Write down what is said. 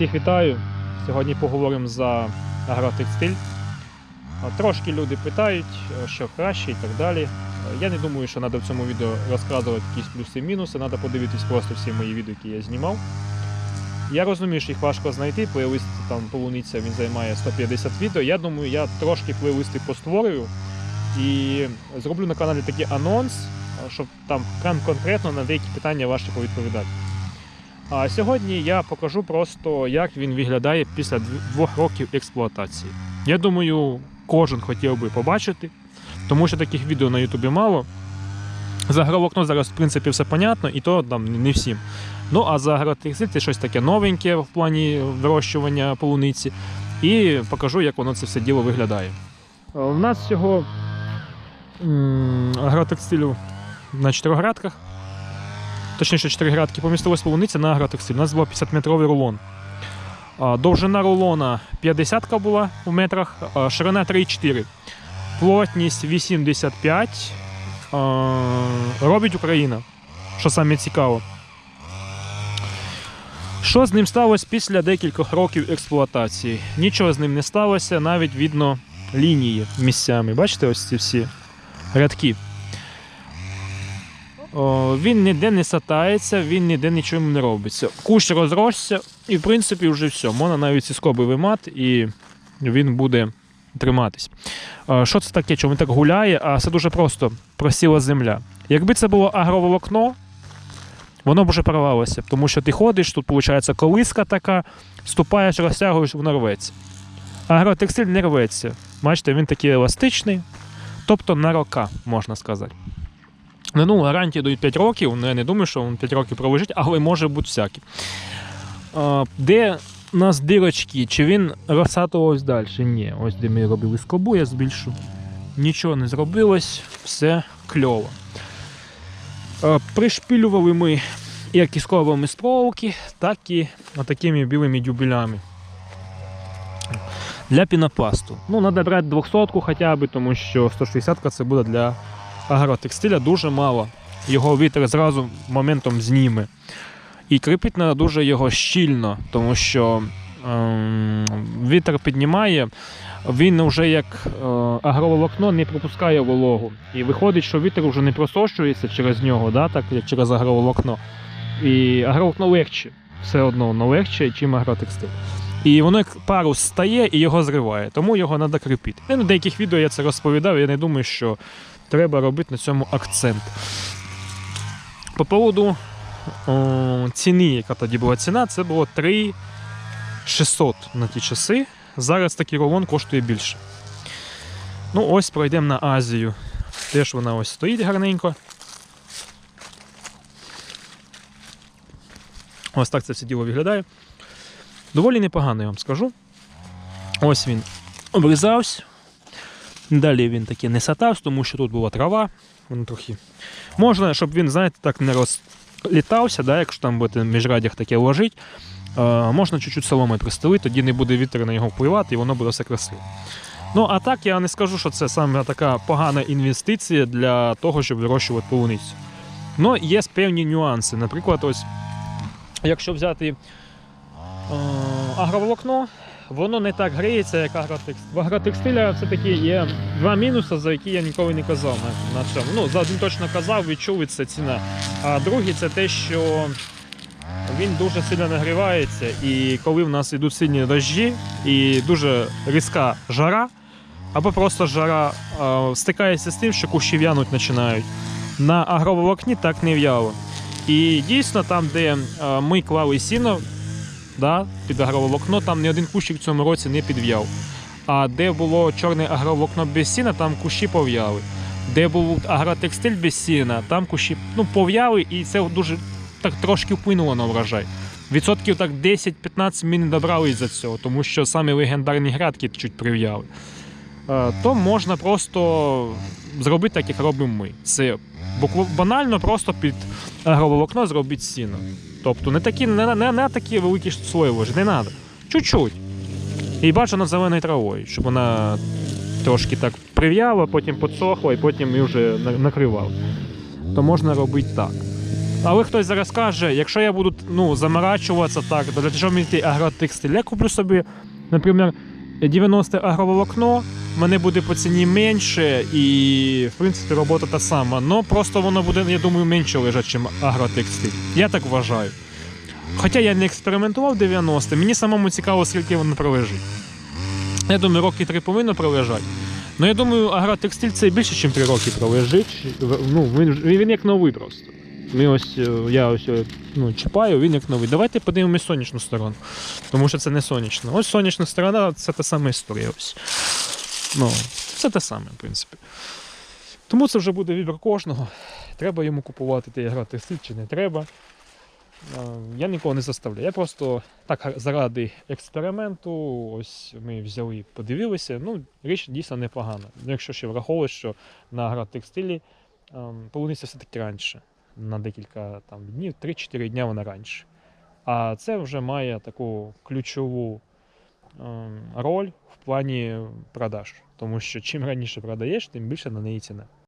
Всіх вітаю. Сьогодні поговоримо за агротекстиль. Трошки люди питають, е, що краще і так далі. Е, Я не думаю, що треба в цьому відео розказувати якісь плюси і мінуси, треба подивитись просто всі мої відео, які я знімав. Я розумію, що їх важко знайти, плейлист там полуниця він займає 150 відео. Я думаю, я трошки плейлисти постворюю і зроблю на каналі такий анонс, е, щоб там конкретно на деякі питання ваші повідповідати. А сьогодні я покажу просто, як він виглядає після двох років експлуатації. Я думаю, кожен хотів би побачити, тому що таких відео на Ютубі мало. За агровокно зараз, в принципі, все понятно, і то там не всім. Ну, а за агротекстиль це щось таке новеньке в плані вирощування полуниці. І покажу, як воно це все діло виглядає. У нас всього м, агротекстилю на чотирьох градках точніше 4 градки, помістилась полуниця на агротекстиль. У нас був 50-метровий рулон. Довжина рулона 50 була в метрах, ширина 3,4. Плотність 85. А, Робить Україна. Що саме цікаво. Що з ним сталося після декількох років експлуатації? Нічого з ним не сталося, навіть видно лінії місцями. Бачите, ось ці всі рядки. Він ніде не сатається, він ніде нічого не робиться. Кущ розросся, і в принципі вже все. Можна навіть ці скоби вимати, і він буде триматись. Е, Що це таке? Чому він так гуляє? А це дуже просто просіла земля. Якби це було агроволокно, воно б вже порвалося, тому що ти ходиш, тут виходить колиска така, ступаєш, розтягуєш, воно рветься. Агротекстиль не рветься. Бачите, він такий еластичний, тобто на рока, можна сказати. Ну, ну, гарантії дають 5 років, ну я не думаю, що він 5 років пролежить, але може бути всяке. Де у нас дирочки? Чи він розсатувався далі? Ні. Ось де ми робили скобу, я збільшу. Нічого не зробилось, все кльово. А, пришпілювали ми як ісковими стровки, так і такими білими дюбелями. Для пінопласту. Ну, треба брати 200 хоча б, тому що 160 це буде для агротекстиля дуже мало. Його вітер зразу моментом зніме. І кріпить треба дуже його щільно, тому що ем, вітер піднімає, він вже як е, агроволокно не пропускає вологу. І виходить, що вітер вже не просощується через нього, да, так, як через агроволокно. І агроволокно легче, все одно воно легче, ніж агротекстиль. І воно як парус стає і його зриває, тому його треба кріпити. На деяких відео я це розповідав, я не думаю, що треба робити на цьому акцент. По поводу о, ціни, яка тоді була ціна, це було 3600 на ті часи. Зараз такий рулон коштує більше. Ну, ось пройдемо на Азію. Теж вона ось стоїть гарненько. Ось так це все діло виглядає. Доволі непогано, я вам скажу. Ось він обрізався. Далі він таки не сатався, тому що тут була трава. Воно трохи. Можна, щоб він, знаєте, так не розлітався, да, якщо там буде в міжрадях таке ложить, можна чуть-чуть соломи пристелити, тоді не буде вітер на нього впливати і воно буде все красиво. Ну, а так я не скажу, що це саме така погана інвестиція для того, щоб вирощувати полуницю. Ну, є певні нюанси. Наприклад, ось, якщо взяти е, агроволокно, воно не так гріється, як агротекстиль. В агротекстиля все-таки є два мінуси, за які я ніколи не казав на, на цьому. Ну, за один точно казав, відчув і це ціна. А другий це те, що він дуже сильно нагрівається, і коли в нас йдуть сильні дощі і дуже різка жара, або просто жара е, стикається з тим, що кущі в'януть починають. На агроволокні так не в'яло. І дійсно, там, де е, ми клали сіно, да, під агроволокно, там ні один кущик в цьому році не підв'яв. А де було чорне агроволокно без сіна, там кущі пов'яли. Де був агротекстиль без сіна, там кущі ну, пов'яли, і це дуже так трошки вплинуло на врожай. Відсотків так 10-15 ми не добрали із-за цього, тому що самі легендарні грядки чуть прив'яли. Е, То можна просто зробити так, як робимо ми. Це банально просто під агроволокно зробити сіно. Тобто не такі, не, не, не такі великі слої ложити, не треба. Чуть-чуть. І бажано зеленою травою, щоб вона трошки так прив'яла, потім підсохла і потім її вже на- накривала. То можна робити так. Але хтось зараз каже, якщо я буду ну, заморачуватися так, то для чого мені агротекстиль? Я куплю собі, наприклад, 90 агроволокно, мене буде по ціні менше, і в принципі робота та сама. Но просто воно буде, я думаю, менше лежати, ніж агротекстиль. Я так вважаю. Хоча я не експериментував 90, мені самому цікаво, скільки воно пролежить. Я думаю, роки три повинно пролежати. Ну, я думаю, агротекстиль це більше, ніж 3 роки пролежить. Ну, він, він як новий просто. Ми ось, е, я ось е, ну, чіпаю, він як новий. Давайте подивимось сонячну сторону. Тому що це не сонячна. Ось сонячна сторона це та сама історія. Ось. Ну, це те саме, в принципі. Тому це вже буде вибір кожного. Треба йому купувати той агротекстиль чи не треба. Е, Я нікого не заставляю. Я просто так заради експерименту, ось ми взяли, подивилися. Ну, річ дійсно непогана. Ну, Якщо ще враховувати, що на агротекстилі ем, полуниця все-таки раніше, на декілька там, днів, 3-4 дня вона раніше. А це вже має таку ключову ем, роль в плані продаж. Тому що чим раніше продаєш, тим більше на неї ціна.